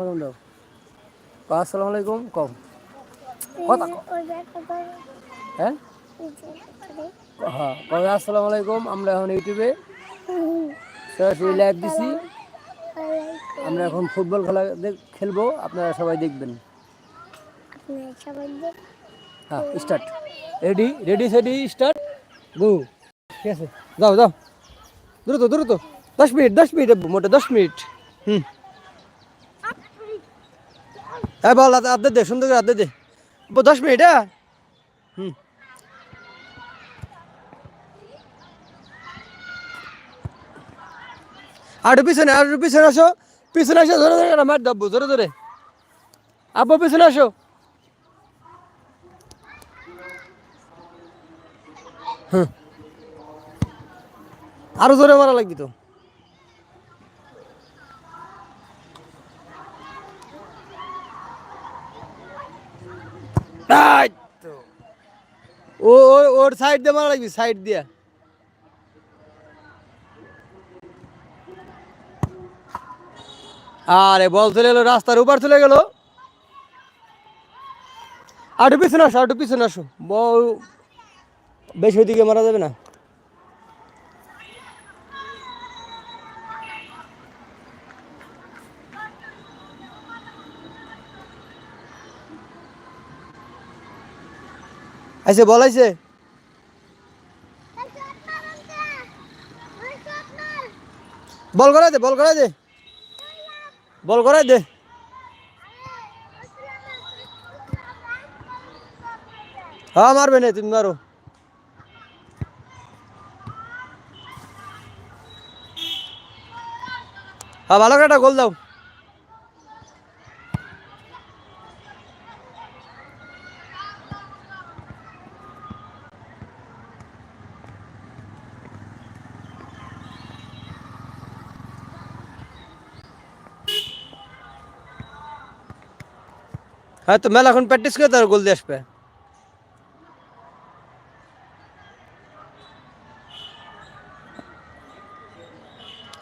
কম আসসালামু আলাইকুম কম কথা হ্যাঁ? হ্যাঁ কবে আসসালামু আলাইকুম আমরা এখন ইউটিউবে সরাসরি লাইভ দিছি। আমরা এখন ফুটবল খেলা দেখ- খেলব আপনারা সবাই দেখবেন। হ্যাঁ start ready ready steady start go. ঠিক আছে যাও যাও। দ্রুত দ্রুত। দশ মিনিট দশ মিনিট মোটে দশ মিনিট। হুম। হ্যাঁ বল, আদে দে, সুন্দর করে আদে দে। দশ মিনিট হ্যাঁ? হুম। আর পিছনে আর পিছনে আসো। পিছনে আসো ধরে ধরে, মার দাব্বু, ধরে ধরে। আব্বু, পিছনে আসো। হুম। আরও জোরে মারা লাগবি তো। ওর সাইড দিয়ে মারা লাগবি সাইড দিয়ে। আরে, বল চলে এলো, রাস্তার উপর চলে গেল। আটু পিছনে আসো আটু পিছনে আসো। বল, বেশি ওইদিকে মারা যাবে না। আইসে বল আইসে বল করাই দে, বল করাই দে। বল করাই দে। হ্যাঁ মারবে না, তুমি মারো। হ্যাঁ ভালো একটা গোল দাও। হ্যাঁ তো মেলা এখন প্র্যাকটিস করে তার গোল দিয়ে আসবে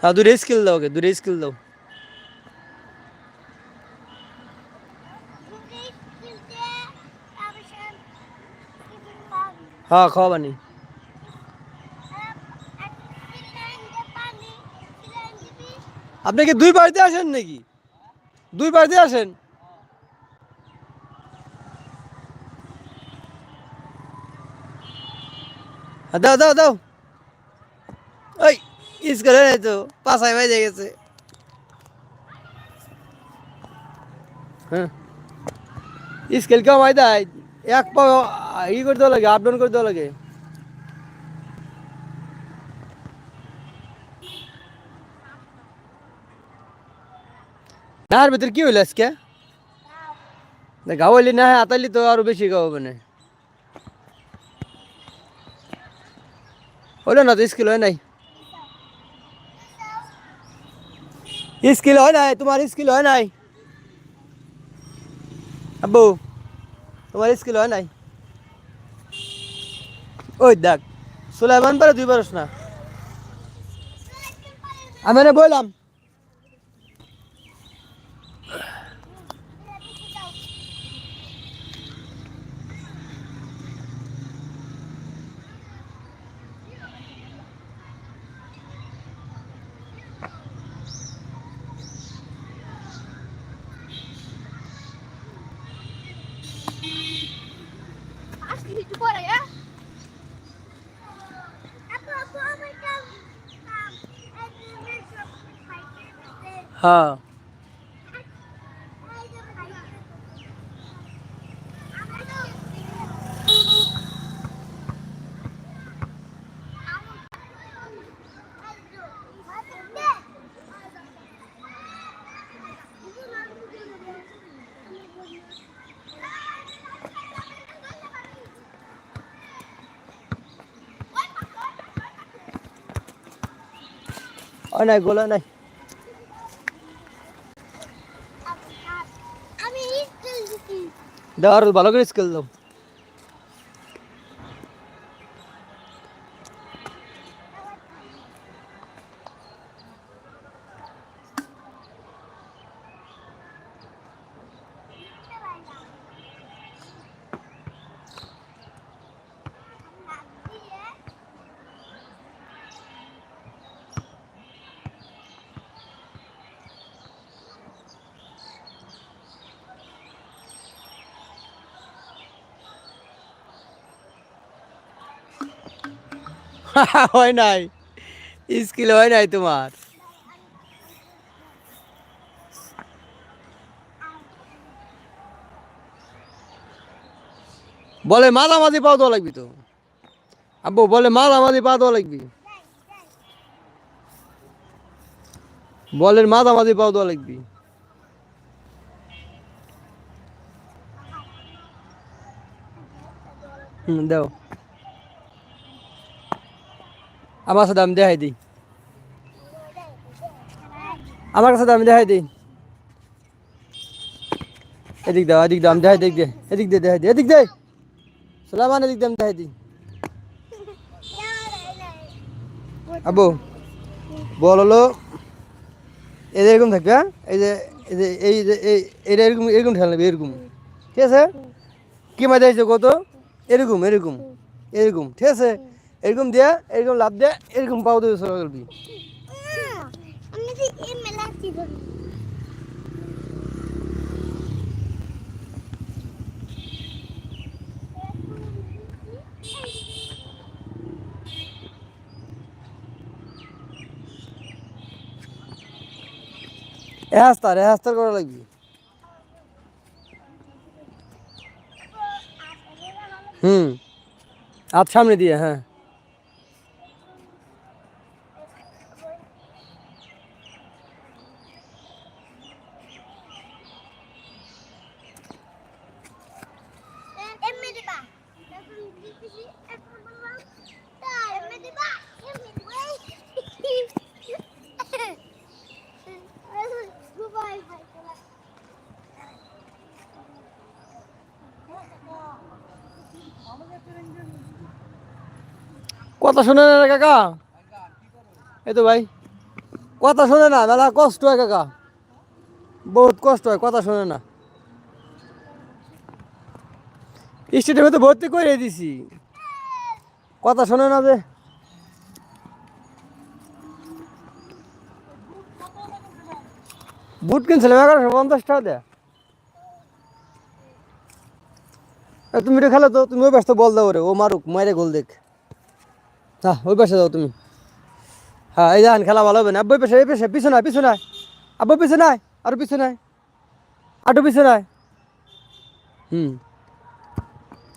হ্যাঁ দূরে স্কিল দাও ওকে দূরে স্কিল দাও হ্যাঁ খাওয়া বানি আপনি কি দুই বাড়িতে আসেন নাকি দুই বাড়িতে আসেন দাও দাও দাও। ওই স্কুলে নাই তো পাশায় বাজে গেছে। হ্যাঁ। স্কেল কেউ মাই দেয় এক পা ই করে দেওয়া লাগে, আপ ডাউন করে দেওয়া লাগে। না আর ভিতরে কি হইল আজকে? গাওয়ালি না হয় আতালি তো আরও বেশি গাও মানে। হলো না তো স্কিল হয় নাই স্কিল হয় নাই তোমার স্কিল হয় নাই আব্বু তোমার স্কিল হয় নাই ওই দেখ সুলাইমান পারে দুই বারস না আমি বললাম হ্যাঁ হয় নাই গোলা নাই আমি স্কুল দিছি দাও আর হয় নাই। স্কিল হয় নাই তোমার। বলে মাঝামাঝি পাও দেওয়া লাগবি তো। আব্বু, বলে মাঝামাঝি পা দেওয়া লাগবি। বলের মাঝামাঝি পাও দেওয়া লাগবি। দাও। আমার সাথে আমি দেখাই দিই। আমার কাছে আমি দেখাই দিই। এদিক দাও এদিক দাও আমি দেখাই দিক দে এদিক দে, দেখাই দিই, এদিক দে। সালামান, এদিক দে আমি দেখাই দিই। আবু বল হলো যে এরকম থাকবে হ্যাঁ? এই যে এই যে এই যে, এই, এটা এরকম এরকম ঠেলা নেবে, এরকম। ঠিক আছে? কি আছে কত? এরকম এরকম এরকম। ঠিক আছে? এরকম দিয়া, এরকম লাভ দিয়া, এরকম পাও দেবে সরা করবি আমি যে এই মেলা ছিল এ হাস্তার এ হাস্তার করা লাগবি। হুম। হাত সামনে দিয়ে হ্যাঁ। কথা শোনে না কাকা। এই তো ভাই, কথা শোনে না মেলা কষ্ট হয় কাকা। বহুত কষ্ট হয়, কথা শোনে না। স্টেডিয়ামে তো ভর্তি করে দিছি। কথা শোনে না যে। বুট কিনছিলাম এগারোশো পঞ্চাশ টাকা দেয়? তুমি খেলো তো তুমিও ব্যস্ত বল দাও রে, ও মারুক মারে গোল দেখ। হ্যাঁ ওই পাশে যাও তুমি। হ্যাঁ এই যান খেলা ভালো হবে না। আব্বু পাশে এই পাশে পিছনে আয়, পিছনে আয়। আব্বু পিছনে আয় আরও পিছনে আয়। আটু পিছনে আয়। হুম।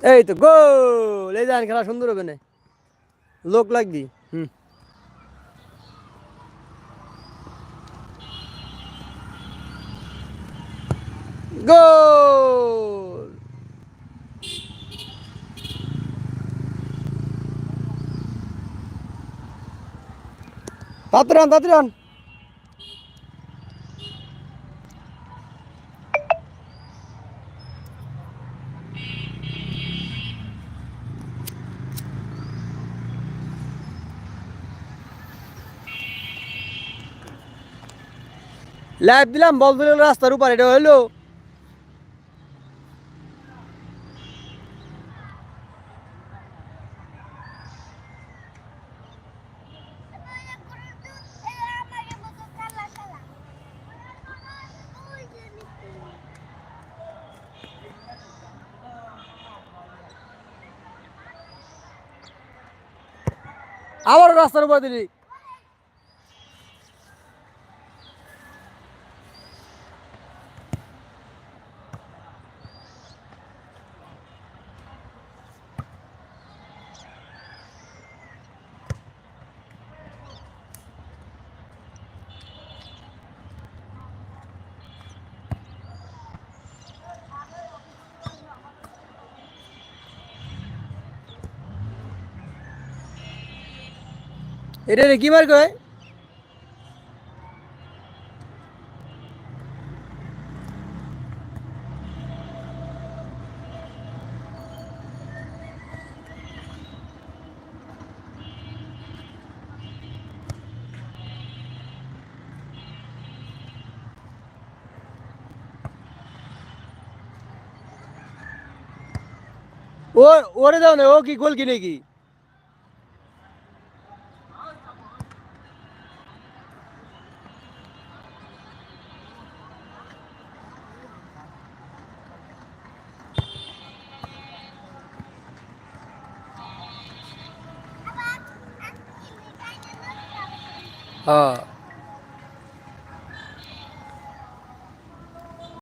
এই তো গোল! এই যান খেলা সুন্দর হবে না। লোক লাগবি। হুম। গোল! তাড়াতাড়ি আন তাড়াতাড়ি আন। লাইভ দিলাম বল রাস্তার উপর এটা হইল। আবারও রাস্তার উপর দিলি। এটা রে কি মার কয় ও ওরে দাও না ও কি গোল কি নাকি হ্যাঁ